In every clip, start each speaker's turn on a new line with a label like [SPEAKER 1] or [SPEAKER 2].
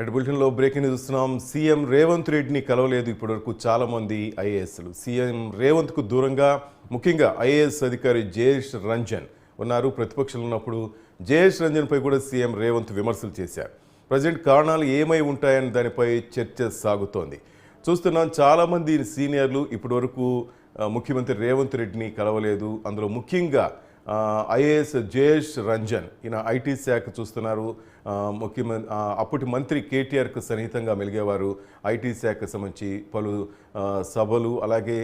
[SPEAKER 1] అటు బులెటిన్లో breaking news చూస్తున్నాం సీఎం రేవంత్ రెడ్డిని కలవలేదు ఇప్పటివరకు చాలామంది ఐఏఎస్లు. సీఎం రేవంత్కు దూరంగా ముఖ్యంగా ఐఏఎస్ అధికారి జయేష్ రంజన్ ఉన్నారు. ప్రతిపక్షంలో ఉన్నప్పుడు జయేష్ రంజన్పై కూడా సీఎం రేవంత్ విమర్శలు చేశారు. ప్రజెంట్ కారణాలు ఏమై ఉంటాయని దానిపై చర్చ సాగుతోంది. చూస్తున్నాం చాలామంది సీనియర్లు ఇప్పటివరకు ముఖ్యమంత్రి రేవంత్ రెడ్డిని కలవలేదు. అందులో ముఖ్యంగా ఐఏఎస్ జయేష్ రంజన్ ఈయన ఐటీ శాఖ చూస్తున్నారు. ముఖ్యమంత్రి అప్పటి మంత్రి కేటీఆర్కు సన్నిహితంగా మెలిగేవారు ఐటీ శాఖకు సంబంధించి పలు సభలు అలాగే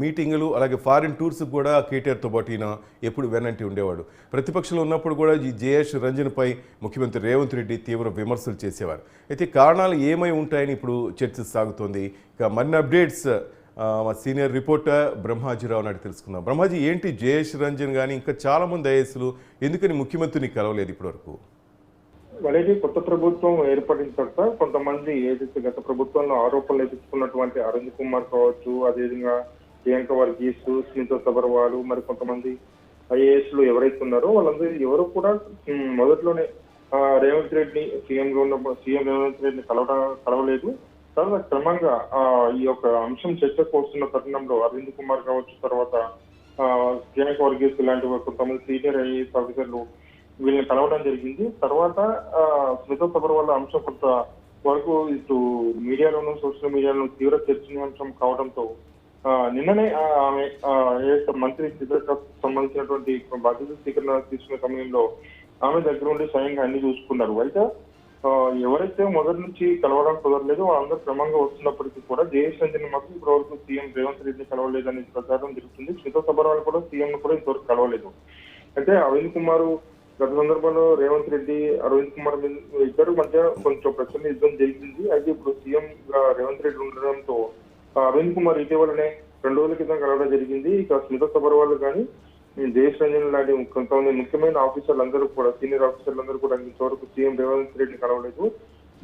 [SPEAKER 1] మీటింగులు అలాగే ఫారిన్ టూర్స్ కూడా కేటీఆర్తో పాటు ఈయన ఎప్పుడు వెనంటి ఉండేవాడు. ప్రతిపక్షంలో ఉన్నప్పుడు కూడా ఈ జయేష్ రంజన్పై ముఖ్యమంత్రి రేవంత్ రెడ్డి తీవ్ర విమర్శలు చేసేవారు. అయితే కారణాలు ఏమై ఉంటాయని ఇప్పుడు చర్చ సాగుతోంది. ఇక మరిన్ని అప్డేట్స్ మా సీనియర్ రిపోర్టర్ బ్రహ్మాజీరావు నాటి తెలుసుకుందాం. బ్రహ్మాజీ ఏంటి జయేష్ రంజన్ కానీ ఇంకా చాలా మంది ఎందుకని ముఖ్యమంత్రిని కలవలేదు ఇప్పటివరకు?
[SPEAKER 2] అలాగే కొత్త ప్రభుత్వం ఏర్పడిన తర్వాత కొంతమంది ఏదైతే గత ప్రభుత్వంలో ఆరోపణలు ఎదుర్కొన్నటువంటి అరుణ్ కుమార్ కావచ్చు అదేవిధంగా ప్రియాంక వర్గీస్ స్మిత సబర్వాల్ మరి కొంతమంది ఐఏఎస్లు ఎవరైతే ఉన్నారో వాళ్ళందరూ ఎవరు కూడా మొదట్లోనే రేవంత్ రెడ్డిని సీఎం గా ఉన్న సీఎం రేవంత్ రెడ్డిని కలవడం కలవలేదు. సార్ క్రమంగా ఈ యొక్క అంశం చర్చకు వస్తున్న తరుణంలో అరవింద్ కుమార్ కావచ్చు తర్వాత ఆ, ప్రియాంక వర్గీస్ ఇలాంటి కొంతమంది సీనియర్ ఐఏఎస్ ఆఫీసర్లు వీళ్ళని కలవడం జరిగింది. తర్వాత ఆ, స్మిత సబర్వాల్ అంశం కొంత వరకు ఇటు మీడియాలోను సోషల్ మీడియాలోను తీవ్ర చర్చనీయాంశం కావడంతో నిన్ననే ఆమె మంత్రి చిత్రకు సంబంధించినటువంటి బాధ్యత స్వీకరణ తీసుకునే సమయంలో ఆమె దగ్గర ఉండి స్వయంగా అన్ని చూసుకున్నారు. అయితే ఎవరైతే మొదటి నుంచి కలవడం కుదరలేదు వాళ్ళందరూ క్రమంగా వస్తున్నప్పటికీ కూడా జయేష్ రంజన్ మాత్రం ఇప్పటివరకు సీఎం రేవంత్ రెడ్డిని కలవలేదని ప్రచారం జరుగుతుంది. స్మిత సబర్వాల్ కూడా సీఎం కూడా ఇంతవరకు కలవలేదు. అయితే అరవింద్ కుమార్ గత సందర్భంలో రేవంత్ రెడ్డి అరవింద్ కుమార్ ఇద్దరు మధ్య కొంచెం ప్రశ్న యుద్ధం జరిగింది. అయితే ఇప్పుడు సీఎం రేవంత్ రెడ్డి ఉండడంతో అరవింద్ కుమార్ ఇటీవలనే రెండు రోజుల క్రితం కలవడం జరిగింది. ఇక స్మిత సబర్వాల్ కానీ దేశరంజన్ లాంటి కొంతమంది ముఖ్యమైన ఆఫీసర్లు అందరూ కూడా సీనియర్ ఆఫీసర్లు అందరూ కూడా ఇంతవరకు సీఎం రేవంత్ రెడ్డిని కలవలేదు.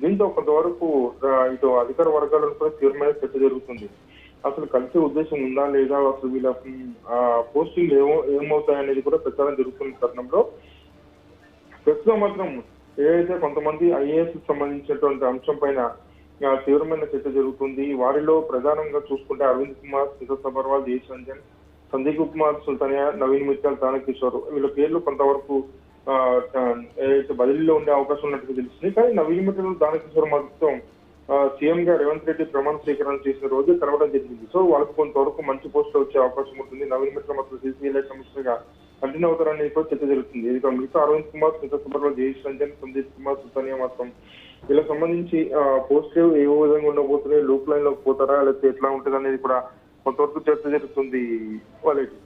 [SPEAKER 2] దీంతో కొంతవరకు ఇటు అధికార వర్గాలను కూడా తీవ్రమైన చర్చ జరుగుతుంది. అసలు కలిసే ఉద్దేశం ఉందా లేదా? అసలు వీళ్ళ పోస్టింగ్ ఏమో ఏమవుతాయనేది కూడా ప్రచారం జరుగుతున్న తరుణంలో ప్రస్తుతం మాత్రం ఏదైతే కొంతమంది ఐఏఎస్ సంబంధించినటువంటి అంశం పైన తీవ్రమైన చర్చ జరుగుతుంది. వారిలో ప్రధానంగా చూసుకుంటే అరవింద్ కుమార్ సిద్ధ సబర్వాల్ దేశ్ రంజన్ సందీప్ కుమార్ సుల్తానియా నవీన్ మిత్తల్ తానకిషోర్ వీళ్ళ పేర్లు కొంతవరకు ఏదైతే బదిలీలో ఉండే అవకాశం ఉన్నట్టుగా తెలుస్తుంది. కానీ నవీన్ మిత్తల్ దానకిషోర్ మాత్రం సీఎం గా రేవంత్ రెడ్డి ప్రమాణ స్వీకరణ చేసిన రోజు కలవడం జరిగింది. సో వాళ్ళకి కొంతవరకు మంచి పోస్ట్ వచ్చే అవకాశం ఉంటుంది. నవీన్ మిత్ర మాత్రం సిసిఎల్ఐ కమిషనర్గా కంటిన్యూ అవుతారని కూడా చర్చ జరుగుతుంది. ఇది మిగతా అరవింద్ కుమార్ స్మిత సుబ్రహ్మణ్యం జయేష్ రంజన్ సందీప్ కుమార్ సుల్తానియా మాత్రం వీళ్ళకి సంబంధించి పోస్ట్ ఏ విధంగా ఉండబోతున్నాయి లూప్ లైన్లో పోతారా లేకపోతే ఎట్లా ఉంటుంది అనేది కూడా కొంతవరకు చర్చ జరుగుతుంది వాళ్ళకి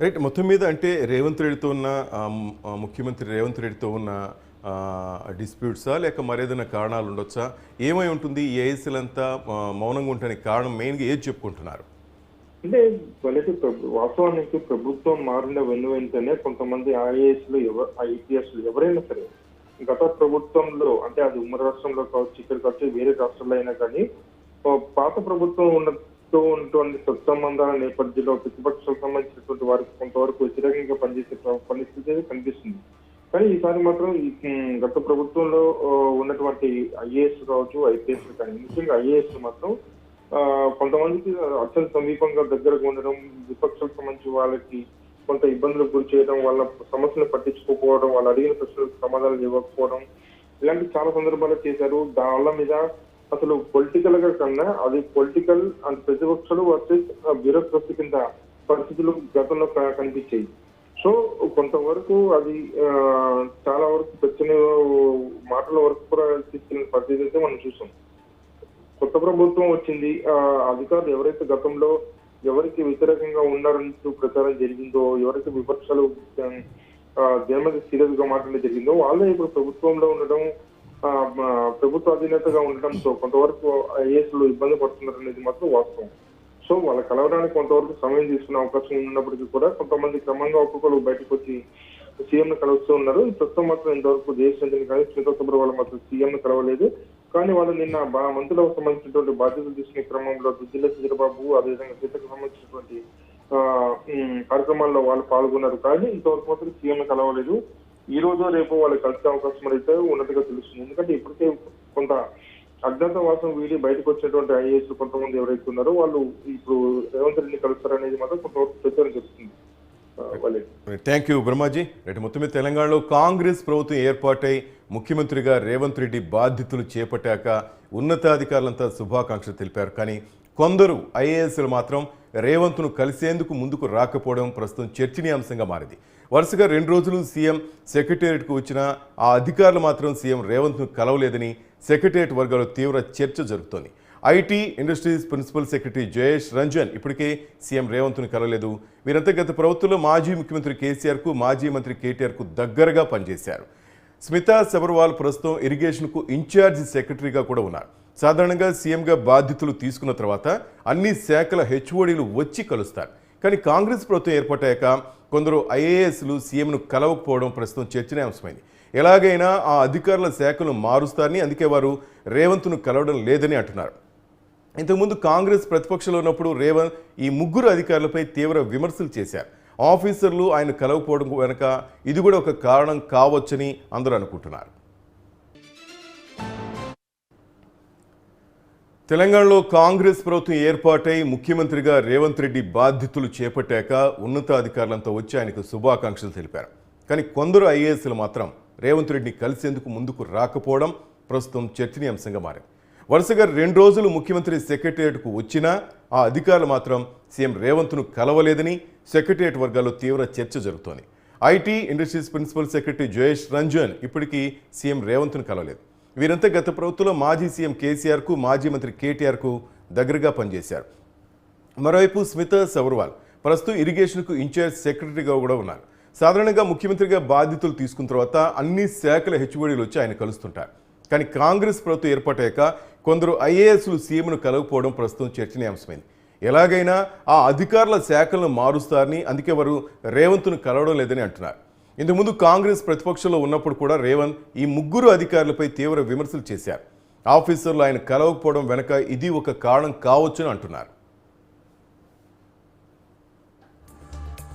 [SPEAKER 1] రైట్ మొత్తం మీద అంటే రేవంత్ రెడ్డితో ఉన్న ముఖ్యమంత్రి రేవంత్ రెడ్డితో ఉన్న డిస్ప్యూట్సా లేక మరేదైనా కారణాలు ఉండొచ్చా? ఏమై ఉంటుంది? ఈ ఏఎస్ఎలంతా మౌనంగా ఉండడానికి కారణం మెయిన్గా ఏది చెప్పుకుంటున్నారు?
[SPEAKER 2] అంటే వాళ్ళకి ప్రభు- వాస్తవానికి ప్రభుత్వం మారిన వెను వెంటనే కొంతమంది ఐఏఎస్లు ఎవరు ఐపీఎస్లు ఎవరైనా సరే గత ప్రభుత్వంలో అంటే అది ఉమ్మడి రాష్ట్రంలో కావచ్చు ఇక్కడ కావచ్చు వేరే రాష్ట్రాల్లో అయినా కానీ పాత ప్రభుత్వం ఉన్నతో ఉన్నటువంటి సత్సంబంధాల నేపథ్యంలో ప్రతిపక్షాలకు సంబంధించినటువంటి వారికి కొంతవరకు వ్యతిరేకంగా పనిచేసే పరిస్థితి అయితే కనిపిస్తుంది. కానీ ఈసారి మాత్రం ఈ గత ప్రభుత్వంలో ఉన్నటువంటి ఐఏఎస్ కావచ్చు ఐపీఎస్ కానీ ముఖ్యంగా ఐఏఎస్ మాత్రం కొంతమందికి అత్యంత సమీపంగా దగ్గరకు ఉండడం విపక్షాలకు సంబంధించి వాళ్ళకి కొంత ఇబ్బందులకు గురి చేయడం వాళ్ళ సమస్యలు పట్టించుకోకపోవడం వాళ్ళు అడిగిన ప్రశ్నలకు సమాధానం ఇవ్వకపోవడం ఇలాంటి చాలా సందర్భాలు చేశారు. దానివల్ల మీద అసలు పొలిటికల్గా కన్నా అది పొలిటికల్ అండ్ ప్రతిపక్షాలు వర్సెస్ బ్యూరోక్రసీ కింద పరిస్థితులు గతంలో కనిపించాయి. సో కొంతవరకు అది చాలా వరకు చర్చన మాటల వరకు కూడా తీసుకున్న పరిస్థితి అయితే మనం చూసాం. కొత్త ప్రభుత్వం వచ్చింది అధికారులు ఎవరైతే గతంలో ఎవరికి వ్యతిరేకంగా ఉన్నారంటూ ప్రచారం జరిగిందో ఎవరైతే విపక్షాలు దేని మీద సీరియస్గా మాట్లాడడం జరిగిందో వాళ్ళే ఇప్పుడు ప్రభుత్వంలో ఉండడం ప్రభుత్వ అధినేతగా ఉండడంతో కొంతవరకు ఐఏఎస్లు ఇబ్బంది పడుతున్నారు అనేది మాత్రం వాస్తవం. సో వాళ్ళ కలవడానికి కొంతవరకు సమయం తీసుకునే అవకాశం ఉన్నప్పటికీ కూడా కొంతమంది క్రమంగా ఒక్కొక్కరు బయటకు వచ్చి సీఎం ను కలుస్తూ ఉన్నారు. ప్రస్తుతం మాత్రం ఇంతవరకు దేశ కానీ స్మితా సుబ్రహ్మణ్యం మాత్రం సీఎం ను కలవలేదు. కానీ వాళ్ళు నిన్న బా- మంత్రులకు సంబంధించినటువంటి బాధ్యతలు తీసుకునే క్రమంలో దుద్దిల్ల చంద్రబాబు అదేవిధంగా సీతకు సంబంధించినటువంటి కార్యక్రమాల్లో వాళ్ళు పాల్గొన్నారు. కానీ ఇంతవరకు మాత్రం సీఎం కలవలేదు. ఈ రోజు రేపు వాళ్ళు కలిసే అవకాశం అయితే ఉన్నట్టుగా తెలుస్తుంది. ఎందుకంటే ఇప్పటికే కొంత అజ్ఞాతవాసం వీడి బయటకు వచ్చేటువంటి ఐఏఎస్ కొంతమంది ఎవరైతే ఉన్నారో వాళ్ళు ఇప్పుడు రేవంత్ రెడ్డిని కలుస్తారనేది మాత్రం కొంతవరకు ప్రచారం జరుగుతుంది
[SPEAKER 1] థ్యాంక్ యూ బ్రహ్మాజీ రైట్ మొత్తం మీద తెలంగాణలో కాంగ్రెస్ ప్రభుత్వం ఏర్పాటై ముఖ్యమంత్రిగా రేవంత్ రెడ్డి బాధ్యతలు చేపట్టాక ఉన్నతాధికారులంతా శుభాకాంక్షలు తెలిపారు. కానీ కొందరు ఐఏఎస్లు మాత్రం రేవంత్ను కలిసేందుకు ముందుకు రాకపోవడం ప్రస్తుతం చర్చనీయాంశంగా మారింది. వరుసగా రెండు రోజులు సీఎం సెక్రటేరియట్కు వచ్చిన ఆ అధికారులు మాత్రం సీఎం రేవంత్ను కలవలేదని సెక్రటేరియట్ వర్గాల్లో తీవ్ర చర్చ జరుగుతోంది. IT industries principal secretary Jayesh Ranjan ఇప్పటికే సీఎం రేవంత్ను కలవలేదు. వీరంతా గత ప్రభుత్వంలో మాజీ ముఖ్యమంత్రి కేసీఆర్కు మాజీ మంత్రి కేటీఆర్కు దగ్గరగా పనిచేశారు. స్మితా సబర్వాల్ ప్రస్తుతం ఇరిగేషన్కు ఇన్ఛార్జి సెక్రటరీగా కూడా ఉన్నారు. సాధారణంగా సీఎంగా బాధ్యతలు తీసుకున్న తర్వాత అన్ని శాఖల హెచ్ఓడీలు వచ్చి కలుస్తారు. కానీ కాంగ్రెస్ ప్రభుత్వం ఏర్పడ్డాక కొందరు ఐఏఎస్లు సీఎంను కలవకపోవడం ప్రస్తుతం చర్చనీయాంశమైంది. ఎలాగైనా ఆ అధికారుల శాఖలు మారుస్తారని అందుకే వారు రేవంత్ను కలవడం లేదని అంటున్నారు. ఇంతకుముందు కాంగ్రెస్ ప్రతిపక్షంలో ఉన్నప్పుడు రేవంత్ ఈ ముగ్గురు అధికారులపై తీవ్ర విమర్శలు చేశారు. ఆఫీసర్లు ఆయన కలవకపోవడం వెనుక ఇది కూడా ఒక కారణం కావచ్చని అందరూ అనుకుంటున్నారు. తెలంగాణలో కాంగ్రెస్ ప్రభుత్వం ఏర్పాటై ముఖ్యమంత్రిగా రేవంత్ రెడ్డి బాధ్యతలు చేపట్టాక ఉన్నతాధికారులంతా వచ్చి ఆయనకు శుభాకాంక్షలు తెలిపారు. కానీ కొందరు ఐఏఎస్లు మాత్రం రేవంత్ రెడ్డిని కలిసేందుకు ముందుకు రాకపోవడం ప్రస్తుతం చర్చనీయాంశంగా మారింది. వరుసగా రెండు రోజులు ముఖ్యమంత్రి సెక్రటేరియట్కు వచ్చినా ఆ అధికారులు మాత్రం సీఎం రేవంత్ను కలవలేదని సెక్రటేరియట్ వర్గాల్లో తీవ్ర చర్చ జరుగుతోంది. IT industries principal secretary Jayesh Ranjan ఇప్పటికీ సీఎం రేవంత్ను కలవలేదు. వీరంతా గత ప్రభుత్వంలో మాజీ సీఎం కేసీఆర్కు మాజీ మంత్రి కేటీఆర్కు దగ్గరగా పనిచేశారు. మరోవైపు స్మిత సబర్వాల్ ప్రస్తుతం ఇరిగేషన్కు ఇన్ఛార్జ్ సెక్రటరీగా కూడా ఉన్నారు. సాధారణంగా ముఖ్యమంత్రిగా బాధ్యతలు తీసుకున్న తర్వాత అన్ని శాఖల హెచ్ఓడీలు వచ్చి ఆయన కలుస్తుంటారు. కానీ కాంగ్రెస్ ప్రభుత్వం ఏర్పడ్డాక కొందరు ఐఏఎస్లు సీఎంను కలవకపోవడం ప్రస్తుతం చర్చనీయాంశమైంది. ఎలాగైనా ఆ అధికారుల శాఖలను మారుస్తారని అందుకే వారు రేవంత్ను కలవడం లేదని అంటున్నారు. ఇంతకుముందు కాంగ్రెస్ ప్రతిపక్షంలో ఉన్నప్పుడు కూడా రేవంత్ ఈ ముగ్గురు అధికారులపై తీవ్ర విమర్శలు చేశారు. ఆఫీసర్లు ఆయన కలవకపోవడం వెనక ఇది ఒక కారణం కావచ్చని అంటున్నారు.